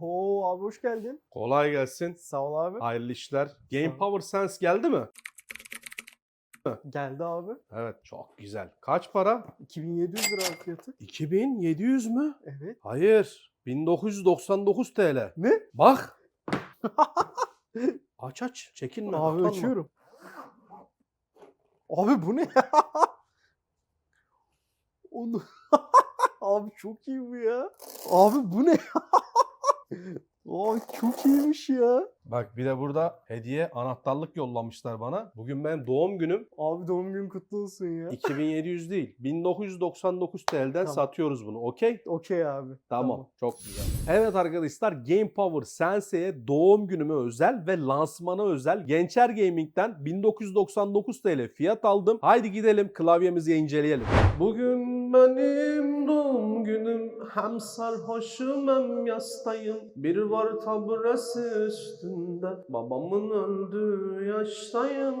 Oo abi hoş geldin. Kolay gelsin. Sağ ol abi. Hayırlı işler. Game. Power Sense geldi mi? Geldi abi. Evet çok güzel. Kaç para? 2700 lira fiyatı. 2700 mü? Evet. Hayır. 1999 TL. Ne? Bak. aç aç. Çekinme. abi utanma. açıyorum. Abi bu ne ya? Onu... abi çok iyi bu ya. Abi bu ne? Abi çok iyiymiş ya. Bak bir de burada hediye anahtarlık yollamışlar bana. Bugün benim doğum günüm. Abi doğum günün kutlu olsun ya. 2700 değil. 1999 TL'den Tamam. satıyoruz bunu. Okey? Okey abi. Tamam, Çok güzel. Evet arkadaşlar Game Power Sensei'ye doğum günüme özel ve lansmana özel Gençer Gaming'den 1999 TL fiyat aldım. Haydi gidelim klavyemizi inceleyelim. Bugün benim doğum günüm hem sarhoşum hem yastayım. Bir var taburesi üstünde babamın öldüğü yaştayım.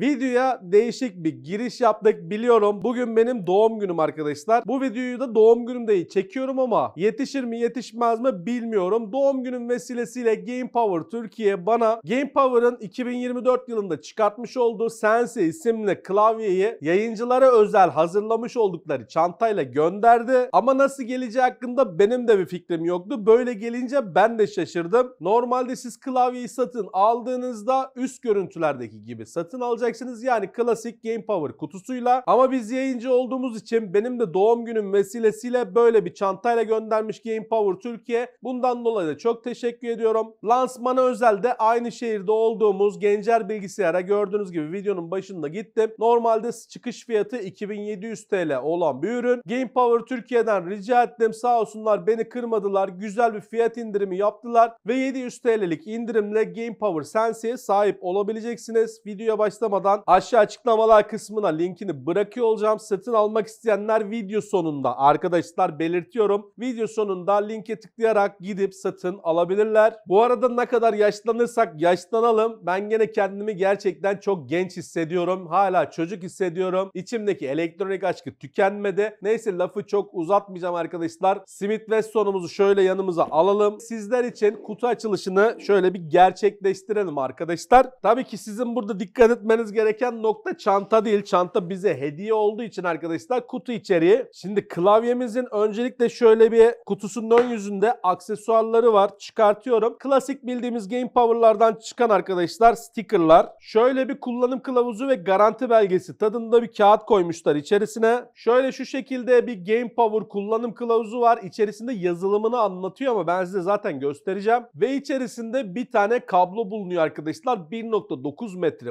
Videoya değişik bir giriş yaptık biliyorum. Bugün benim doğum günüm arkadaşlar. Bu videoyu da doğum günümde çekiyorum ama yetişir mi yetişmez mi bilmiyorum. Doğum günüm vesilesiyle Game Power Türkiye bana Game Power'ın 2024 yılında çıkartmış olduğu Sense isimli klavyeyi yayıncılara özel hazırlamış oldukları çantayla gönderdi. Ama nasıl geleceği hakkında benim de bir fikrim yoktu. Böyle gelince ben de şaşırdım. Normalde siz klavyeyi satın aldığınızda üst görüntülerdeki gibi satın alacaksınız. Yani klasik Game Power kutusuyla. Ama biz yayıncı olduğumuz için benim de doğum günüm vesilesiyle böyle bir çantayla göndermiş Game Power Türkiye. Bundan dolayı da çok teşekkür ediyorum. Lansmana özel de aynı şehirde olduğumuz Gencer Bilgisayar'a gördüğünüz gibi videonun başında gittim. Normalde çıkış fiyatı 2700 TL olan bir ürün. Game Power Türkiye'den rica ettim. Sağ olsunlar beni kırmadılar. Güzel bir fiyat indirimi yaptılar. Ve 700 TL'lik indirimle Game Power Sense'ye sahip olabileceksiniz. Videoya başlamadan aşağı açıklamalar kısmına linkini bırakıyor olacağım. Satın almak isteyenler video sonunda arkadaşlar belirtiyorum. Video sonunda linke tıklayarak gidip satın alabilirler. Bu arada ne kadar yaşlanırsak yaşlanalım. Ben gene kendimi gerçekten çok genç hissediyorum. Hala çocuk hissediyorum. İçimdeki elektronik aşkı tükenmedi. Neyse lafı çok uzatmayacağım arkadaşlar. Smith Wesson'umuzu şöyle yanımıza alalım. Sizler için kutu açılışını şöyle bir gerçekleştirelim arkadaşlar. Tabii ki sizin burada dikkat etmeniz gereken nokta çanta değil. Çanta bize hediye olduğu için arkadaşlar kutu içeriği. Şimdi klavyemizin öncelikle şöyle bir kutusunun ön yüzünde aksesuarları var. Çıkartıyorum. Klasik bildiğimiz Game Power'lardan çıkan arkadaşlar stickerlar. Şöyle bir kullanım kılavuzu ve garanti belgesi tadında bir kağıt koymuşlar içerisine. Şöyle şu şekilde bir Game Power kullanım kılavuzu var. İçerisinde yazılımını anlatıyor ama ben size zaten göstereceğim. Ve içerisinde bir tane kablo bulunuyor arkadaşlar. 1.9 metre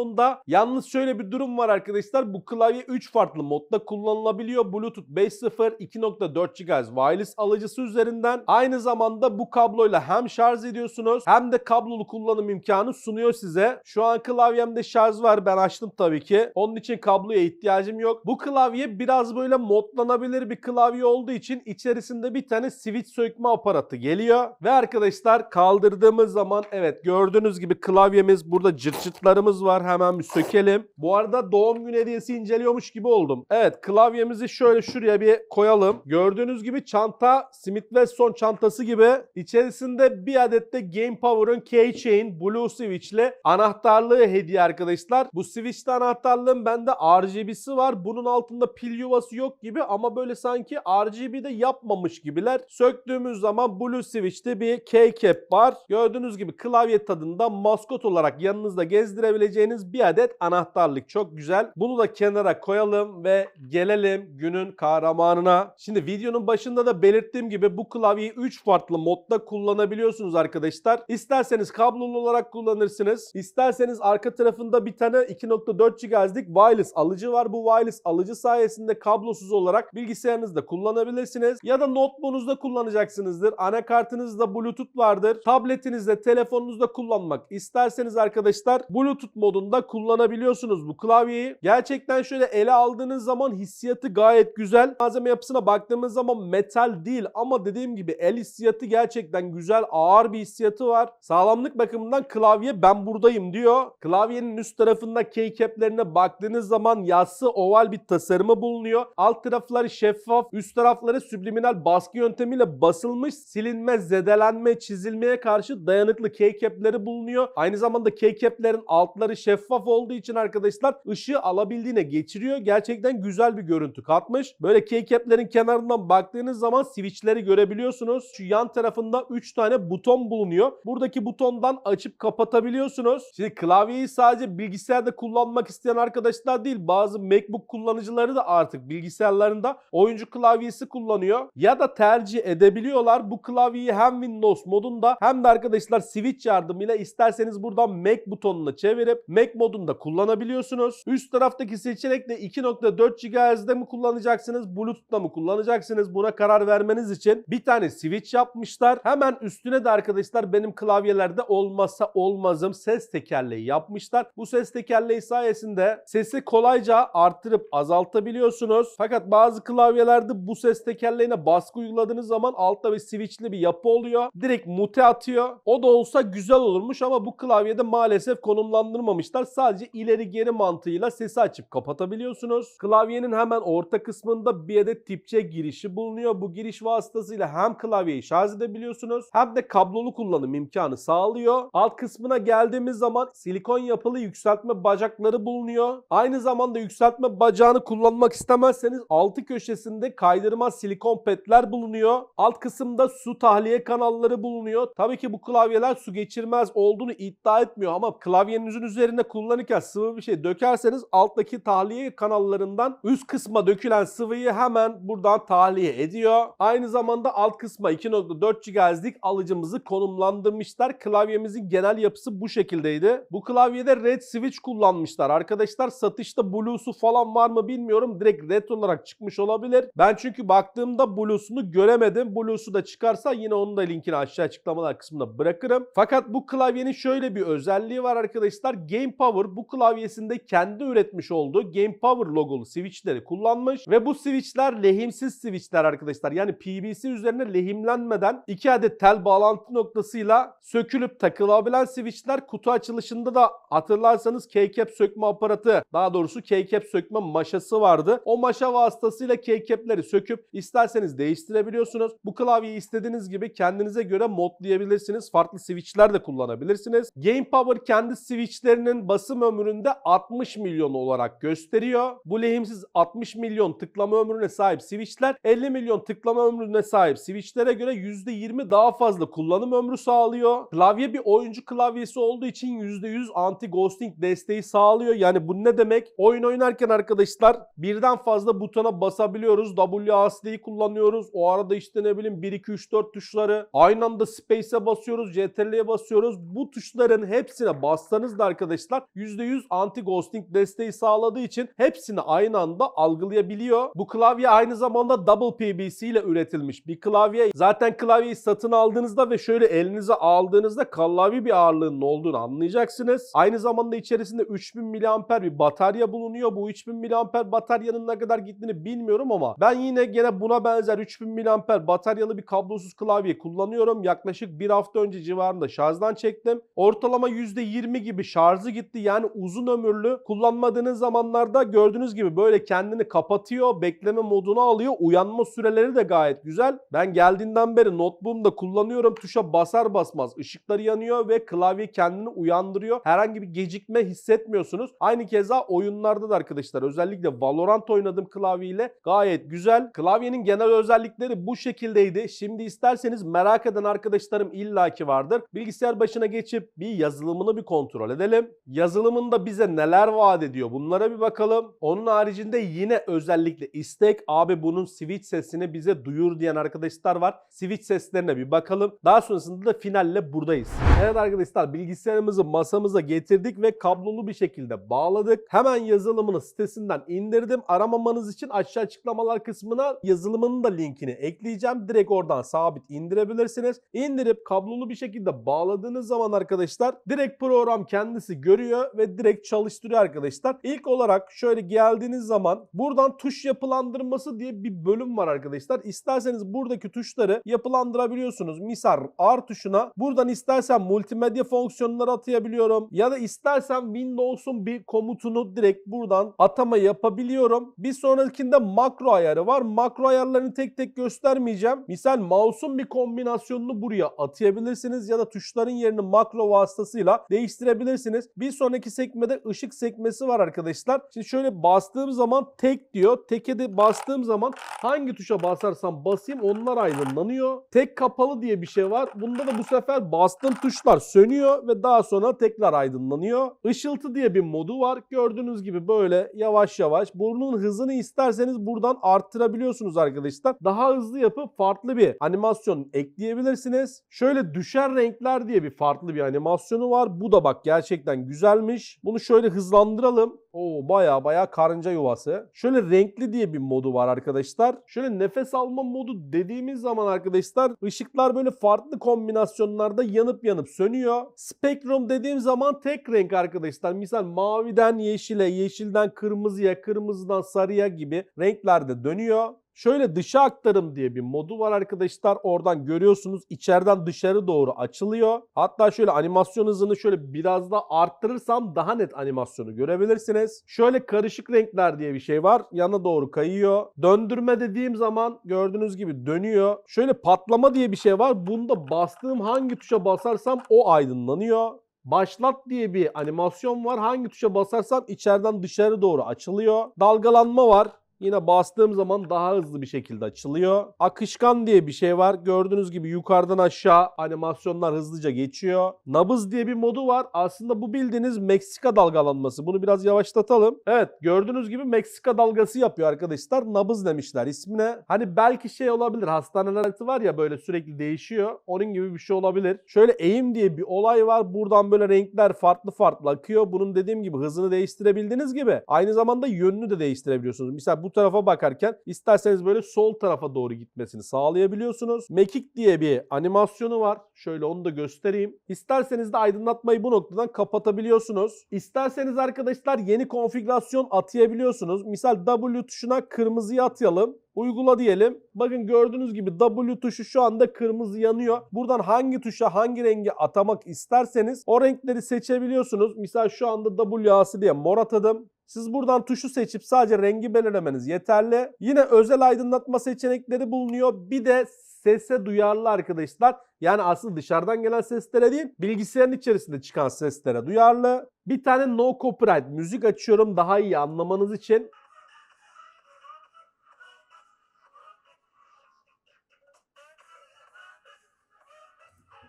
uzunluğunda. Yalnız şöyle bir durum var arkadaşlar. Bu klavye 3 farklı modda kullanılabiliyor. Bluetooth 5.0, 2.4 GHz wireless alıcısı üzerinden. Aynı zamanda bu kabloyla hem şarj ediyorsunuz hem de kablolu kullanım imkanı sunuyor size. Şu an klavyemde şarj var. Ben açtım tabii ki. Onun için kabloya ihtiyacım yok. Bu klavye biraz böyle modlanabilir bir klavye olduğu için içerisinde bir tane switch sökme aparatı geliyor. Ve arkadaşlar kaldırdığımız zaman evet gördüğünüz gibi klavyemiz burada cırt cırtlarımız var. Hemen bir sökelim. Bu arada doğum günü hediyesi inceliyormuş gibi oldum. Evet klavyemizi şöyle şuraya bir koyalım. Gördüğünüz gibi çanta Smith Wesson çantası gibi içerisinde bir adet de Game Power'ın Keychain Blue Switch ile anahtarlığı hediye arkadaşlar. Bu switch'te anahtarlığın bende RGB'si var. Bunun altında pil yuvası yok gibi ama böyle sanki RGB'de yapmamış gibiler. Söktüğümüz zaman Blue Switch'te bir keycap var. Gördüğünüz gibi klavye tadında maskot olarak yanınızda gezdirebileceğiniz bir adet anahtarlık. Çok güzel. Bunu da kenara koyalım ve gelelim günün kahramanına. Şimdi videonun başında da belirttiğim gibi bu klavyeyi 3 farklı modda kullanabiliyorsunuz arkadaşlar. İsterseniz kablolu olarak kullanırsınız. İsterseniz arka tarafında bir tane 2.4 GHz'lik wireless alıcı var. Bu wireless alıcı sayesinde kablosuz olarak bilgisayarınızda kullanabilirsiniz. Ya da notebook'unuzda kullanacaksınızdır. Anakartınızda Bluetooth vardır. Tabletinizde, telefonunuzda kullanmak isterseniz arkadaşlar Bluetooth modunda modunda kullanabiliyorsunuz bu klavyeyi. Gerçekten şöyle ele aldığınız zaman hissiyatı gayet güzel. Malzeme yapısına baktığımız zaman metal değil ama dediğim gibi el hissiyatı gerçekten güzel. Ağır bir hissiyatı var. Sağlamlık bakımından klavye ben buradayım diyor. Klavyenin üst tarafında keycap'lerine baktığınız zaman yassı oval bir tasarımı bulunuyor. Alt tarafları şeffaf, üst tarafları subliminal baskı yöntemiyle basılmış, silinme, zedelenme, çizilmeye karşı dayanıklı keycap'leri bulunuyor. Aynı zamanda keycap'lerin altları şeffaf olduğu için arkadaşlar ışığı alabildiğine geçiriyor. Gerçekten güzel bir görüntü katmış. Böyle keycap'lerin kenarından baktığınız zaman switch'leri görebiliyorsunuz. Şu yan tarafında 3 tane buton bulunuyor. Buradaki butondan açıp kapatabiliyorsunuz. Şimdi klavyeyi sadece bilgisayarda kullanmak isteyen arkadaşlar değil bazı MacBook kullanıcıları da artık bilgisayarlarında oyuncu klavyesi kullanıyor. Ya da tercih edebiliyorlar. Bu klavyeyi hem Windows modunda hem de arkadaşlar switch yardımıyla isterseniz buradan Mac butonuna çevirip Mac modunda kullanabiliyorsunuz. Üst taraftaki seçenekle 2.4 GHz'de mi kullanacaksınız, Bluetooth'ta mı kullanacaksınız buna karar vermeniz için bir tane switch yapmışlar. Hemen üstüne de arkadaşlar benim klavyelerde olmazsa olmazım ses tekerleği yapmışlar. Bu ses tekerleği sayesinde sesi kolayca artırıp azaltabiliyorsunuz. Fakat bazı klavyelerde bu ses tekerleğine baskı uyguladığınız zaman altta bir switchli bir yapı oluyor. Direkt mute atıyor. O da olsa güzel olurmuş ama bu klavyede maalesef konumlandırmamışlar. Sadece ileri geri mantığıyla sesi açıp kapatabiliyorsunuz. Klavyenin hemen orta kısmında bir adet tip C girişi bulunuyor. Bu giriş vasıtasıyla hem klavyeyi şarj edebiliyorsunuz hem de kablolu kullanım imkanı sağlıyor. Alt kısmına geldiğimiz zaman silikon yapılı yükseltme bacakları bulunuyor. Aynı zamanda yükseltme bacağını kullanmak istemezseniz altı köşesinde kaydırma silikon petler bulunuyor. Alt kısımda su tahliye kanalları bulunuyor. Tabii ki bu klavyeler su geçirmez olduğunu iddia etmiyor ama klavyenizin üzerine kullanırken sıvı bir şey dökerseniz alttaki tahliye kanallarından üst kısma dökülen sıvıyı hemen buradan tahliye ediyor. Aynı zamanda alt kısma 2.4 GHz'lik alıcımızı konumlandırmışlar. Klavyemizin genel yapısı bu şekildeydi. Bu klavyede red switch kullanmışlar. Arkadaşlar satışta blue'su falan var mı bilmiyorum. Direkt red olarak çıkmış olabilir. Ben çünkü baktığımda blue'sunu göremedim. Blue'su da çıkarsa yine onun da linkini aşağı açıklamalar kısmında bırakırım. Fakat bu klavyenin şöyle bir özelliği var arkadaşlar. Game Power bu klavyesinde kendi üretmiş olduğu Game Power logolu switchleri kullanmış ve bu switchler lehimsiz switchler arkadaşlar. Yani PVC üzerine lehimlenmeden iki adet tel bağlantı noktasıyla sökülüp takılabilen switchler kutu açılışında da hatırlarsanız keycap sökme aparatı daha doğrusu keycap sökme maşası vardı. O maşa vasıtasıyla keycap'leri söküp isterseniz değiştirebiliyorsunuz. Bu klavyeyi istediğiniz gibi kendinize göre modlayabilirsiniz. Farklı switchler de kullanabilirsiniz. Game Power kendi switchlerinin basım ömründe 60 milyon olarak gösteriyor. Bu lehimsiz 60 milyon tıklama ömrüne sahip switchler 50 milyon tıklama ömrüne sahip switchlere göre %20 daha fazla kullanım ömrü sağlıyor. Klavye bir oyuncu klavyesi olduğu için %100 anti ghosting desteği sağlıyor. Yani bu ne demek? Oyun oynarken arkadaşlar birden fazla butona basabiliyoruz. WASD'yi kullanıyoruz. O arada işte ne bileyim 1 2 3 4 tuşları aynı anda space'e basıyoruz, CTRL'ye basıyoruz. Bu tuşların hepsine bassanız da arkadaşlar %100 anti ghosting desteği sağladığı için hepsini aynı anda algılayabiliyor. Bu klavye aynı zamanda double PBC ile üretilmiş bir klavye. Zaten klavyeyi satın aldığınızda ve şöyle elinize aldığınızda klavye bir ağırlığının olduğunu anlayacaksınız. Aynı zamanda içerisinde 3000 mAh bir batarya bulunuyor. Bu 3000 mAh bataryanın ne kadar gittiğini bilmiyorum ama ben yine gene buna benzer 3000 mAh bataryalı bir kablosuz klavye kullanıyorum. Yaklaşık bir hafta önce civarında şarjdan çektim. Ortalama %20 gibi şarjı gitti. Yani uzun ömürlü kullanmadığınız zamanlarda gördüğünüz gibi böyle kendini kapatıyor. Bekleme moduna alıyor. Uyanma süreleri de gayet güzel. Ben geldiğinden beri notebook'umda kullanıyorum. Tuşa basar basmaz ışıkları yanıyor ve klavye kendini uyandırıyor. Herhangi bir gecikme hissetmiyorsunuz. Aynı keza oyunlarda da arkadaşlar özellikle Valorant oynadım klavyeyle. Gayet güzel. Klavyenin genel özellikleri bu şekildeydi. Şimdi isterseniz merak eden arkadaşlarım illaki vardır. Bilgisayar başına geçip bir yazılımını bir kontrol edelim. Yazılımında bize neler vaat ediyor bunlara bir bakalım. Onun haricinde yine özellikle istek abi bunun switch sesini bize duyur diyen arkadaşlar var. Switch seslerine bir bakalım. Daha sonrasında da finalle buradayız. Evet arkadaşlar bilgisayarımızı masamıza getirdik ve kablolu bir şekilde bağladık. Hemen yazılımını sitesinden indirdim. Aramamanız için aşağı açıklamalar kısmına yazılımının da linkini ekleyeceğim. Direkt oradan sabit indirebilirsiniz. İndirip kablolu bir şekilde bağladığınız zaman arkadaşlar direkt program kendisi görüyor görüyor ve direkt çalıştırıyor arkadaşlar. İlk olarak şöyle geldiğiniz zaman buradan tuş yapılandırması diye bir bölüm var arkadaşlar. İsterseniz buradaki tuşları yapılandırabiliyorsunuz. Misal R tuşuna buradan istersen multimedya fonksiyonları atayabiliyorum ya da istersen Windows'un bir komutunu direkt buradan atama yapabiliyorum. Bir sonrakinde makro ayarı var. Makro ayarlarını tek tek göstermeyeceğim. Misal mouse'un bir kombinasyonunu buraya atayabilirsiniz ya da tuşların yerini makro vasıtasıyla değiştirebilirsiniz. Bir sonraki sekmede ışık sekmesi var arkadaşlar. Şimdi şöyle bastığım zaman tek diyor. Teke de bastığım zaman hangi tuşa basarsam basayım onlar aydınlanıyor. Tek kapalı diye bir şey var. Bunda da bu sefer bastığım tuşlar sönüyor ve daha sonra tekrar aydınlanıyor. Işıltı diye bir modu var. Gördüğünüz gibi böyle yavaş yavaş. Burnun hızını isterseniz buradan arttırabiliyorsunuz arkadaşlar. Daha hızlı yapıp farklı bir animasyon ekleyebilirsiniz. Şöyle düşen renkler diye bir farklı bir animasyonu var. Bu da bak gerçekten güzelmiş. Bunu şöyle hızlandıralım. Oo baya baya karınca yuvası. Şöyle renkli diye bir modu var arkadaşlar. Şöyle nefes alma modu dediğimiz zaman arkadaşlar ışıklar böyle farklı kombinasyonlarda yanıp yanıp sönüyor. Spektrum dediğim zaman tek renk arkadaşlar. Misal maviden yeşile, yeşilden kırmızıya, kırmızıdan sarıya gibi renklerde dönüyor. Şöyle dışa aktarım diye bir modu var arkadaşlar. Oradan görüyorsunuz içeriden dışarı doğru açılıyor. Hatta şöyle animasyon hızını şöyle biraz da arttırırsam daha net animasyonu görebilirsiniz. Şöyle karışık renkler diye bir şey var. Yana doğru kayıyor. Döndürme dediğim zaman gördüğünüz gibi dönüyor. Şöyle patlama diye bir şey var. Bunda bastığım hangi tuşa basarsam o aydınlanıyor. Başlat diye bir animasyon var. Hangi tuşa basarsam içeriden dışarı doğru açılıyor. Dalgalanma var. Yine bastığım zaman daha hızlı bir şekilde açılıyor. Akışkan diye bir şey var. Gördüğünüz gibi yukarıdan aşağı animasyonlar hızlıca geçiyor. Nabız diye bir modu var. Aslında bu bildiğiniz Meksika dalgalanması. Bunu biraz yavaşlatalım. Evet gördüğünüz gibi Meksika dalgası yapıyor arkadaşlar. Nabız demişler ismine. Hani belki şey olabilir. Hastaneler var ya böyle sürekli değişiyor. Onun gibi bir şey olabilir. Şöyle eğim diye bir olay var. Buradan böyle renkler farklı farklı akıyor. Bunun dediğim gibi hızını değiştirebildiğiniz gibi aynı zamanda yönünü de değiştirebiliyorsunuz. Mesela bu tarafa bakarken isterseniz böyle sol tarafa doğru gitmesini sağlayabiliyorsunuz. Mekik diye bir animasyonu var. Şöyle onu da göstereyim. İsterseniz de aydınlatmayı bu noktadan kapatabiliyorsunuz. İsterseniz arkadaşlar yeni konfigürasyon atayabiliyorsunuz. Misal W tuşuna kırmızıyı atayalım. Uygula diyelim. Bakın gördüğünüz gibi W tuşu şu anda kırmızı yanıyor. Buradan hangi tuşa hangi rengi atamak isterseniz o renkleri seçebiliyorsunuz. Misal şu anda WAS'i diye mor atadım. Siz buradan tuşu seçip sadece rengi belirlemeniz yeterli. Yine özel aydınlatma seçenekleri bulunuyor. Bir de sese duyarlı arkadaşlar. Yani aslında dışarıdan gelen seslere değil, bilgisayarın içerisinde çıkan seslere duyarlı. Bir tane no copyright müzik açıyorum daha iyi anlamanız için.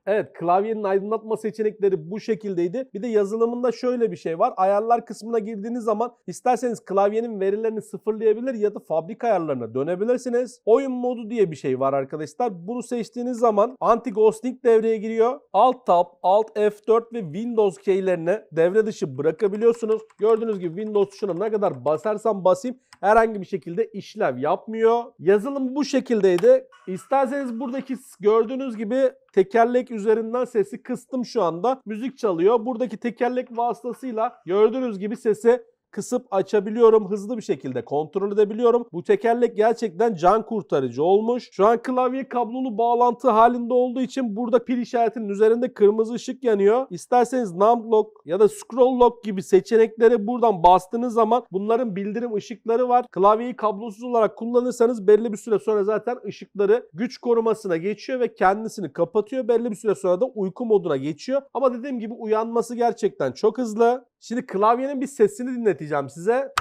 Evet klavyenin aydınlatma seçenekleri bu şekildeydi. Bir de yazılımında şöyle bir şey var. Ayarlar kısmına girdiğiniz zaman isterseniz klavyenin verilerini sıfırlayabilir ya da fabrika ayarlarına dönebilirsiniz. Oyun modu diye bir şey var arkadaşlar. Bunu seçtiğiniz zaman anti ghosting devreye giriyor. Alt tab, Alt F4 ve Windows keylerini devre dışı bırakabiliyorsunuz. Gördüğünüz gibi Windows tuşuna ne kadar basarsam basayım herhangi bir şekilde işlev yapmıyor. Yazılım bu şekildeydi. İsterseniz buradaki gördüğünüz gibi tekerlek üzerinden sesi kıstım şu anda. Müzik çalıyor. Buradaki tekerlek vasıtasıyla gördüğünüz gibi sesi kısıp açabiliyorum. Hızlı bir şekilde kontrol edebiliyorum. Bu tekerlek gerçekten can kurtarıcı olmuş. Şu an klavye kablolu bağlantı halinde olduğu için burada pil işaretinin üzerinde kırmızı ışık yanıyor. İsterseniz numb lock ya da scroll lock gibi seçenekleri buradan bastığınız zaman bunların bildirim ışıkları var. Klavyeyi kablosuz olarak kullanırsanız belli bir süre sonra zaten ışıkları güç korumasına geçiyor ve kendisini kapatıyor. Belli bir süre sonra da uyku moduna geçiyor. Ama dediğim gibi uyanması gerçekten çok hızlı. Şimdi klavyenin bir sesini dinleteceğim size.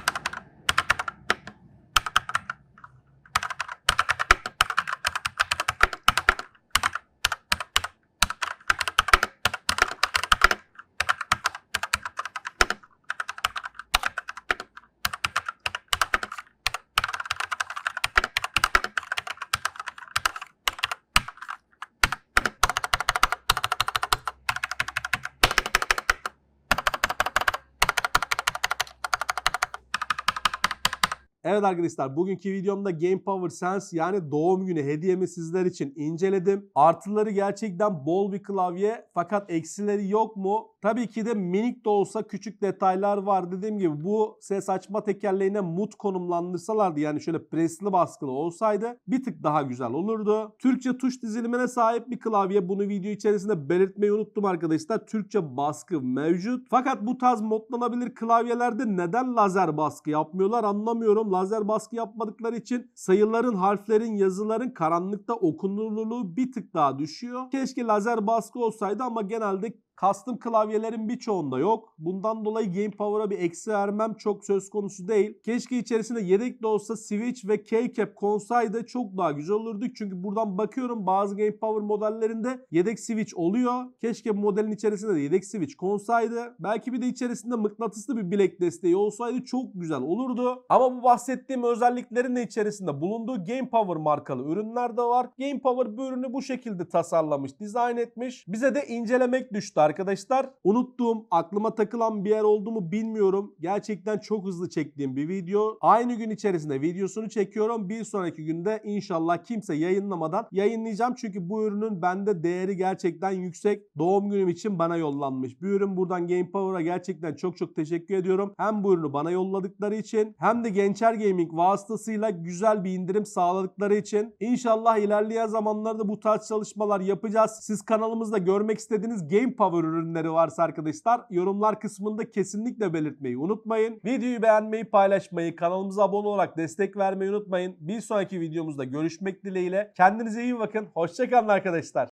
Evet arkadaşlar bugünkü videomda Game Power Sense yani doğum günü hediyemi sizler için inceledim. Artıları gerçekten bol bir klavye fakat eksileri yok mu? Tabii ki de minik de olsa küçük detaylar var. Dediğim gibi bu ses açma tekerleğine mut konumlandırsalardı yani şöyle presli baskılı olsaydı bir tık daha güzel olurdu. Türkçe tuş dizilimine sahip bir klavye. Bunu video içerisinde belirtmeyi unuttum arkadaşlar. Türkçe baskı mevcut. Fakat bu tarz modlanabilir klavyelerde neden lazer baskı yapmıyorlar anlamıyorum. Lazer baskı yapmadıkları için sayıların, harflerin, yazıların karanlıkta okunurluluğu bir tık daha düşüyor. Keşke lazer baskı olsaydı ama genelde Custom klavyelerin birçoğunda yok. Bundan dolayı Game Power'a bir eksi vermem çok söz konusu değil. Keşke içerisinde yedek de olsa Switch ve keycap konsaydı çok daha güzel olurdu. Çünkü buradan bakıyorum bazı Game Power modellerinde yedek Switch oluyor. Keşke modelin içerisinde de yedek Switch konsaydı. Belki bir de içerisinde mıknatıslı bir bilek desteği olsaydı çok güzel olurdu. Ama bu bahsettiğim özelliklerin de içerisinde bulunduğu Game Power markalı ürünler de var. Game Power bu ürünü bu şekilde tasarlamış, dizayn etmiş. Bize de incelemek düştü arkadaşlar. Unuttuğum, aklıma takılan bir yer oldu mu bilmiyorum. Gerçekten çok hızlı çektiğim bir video. Aynı gün içerisinde videosunu çekiyorum. Bir sonraki günde inşallah kimse yayınlamadan yayınlayacağım. Çünkü bu ürünün bende değeri gerçekten yüksek. Doğum günüm için bana yollanmış bir ürün. Buradan Game Power'a gerçekten çok çok teşekkür ediyorum. Hem bu ürünü bana yolladıkları için hem de Gençer Gaming vasıtasıyla güzel bir indirim sağladıkları için. İnşallah ilerleyen zamanlarda bu tarz çalışmalar yapacağız. Siz kanalımızda görmek istediğiniz Game Power ürünleri varsa arkadaşlar yorumlar kısmında kesinlikle belirtmeyi unutmayın. Videoyu beğenmeyi, paylaşmayı, kanalımıza abone olarak destek vermeyi unutmayın. Bir sonraki videomuzda görüşmek dileğiyle. Kendinize iyi bakın. Hoşçakalın arkadaşlar.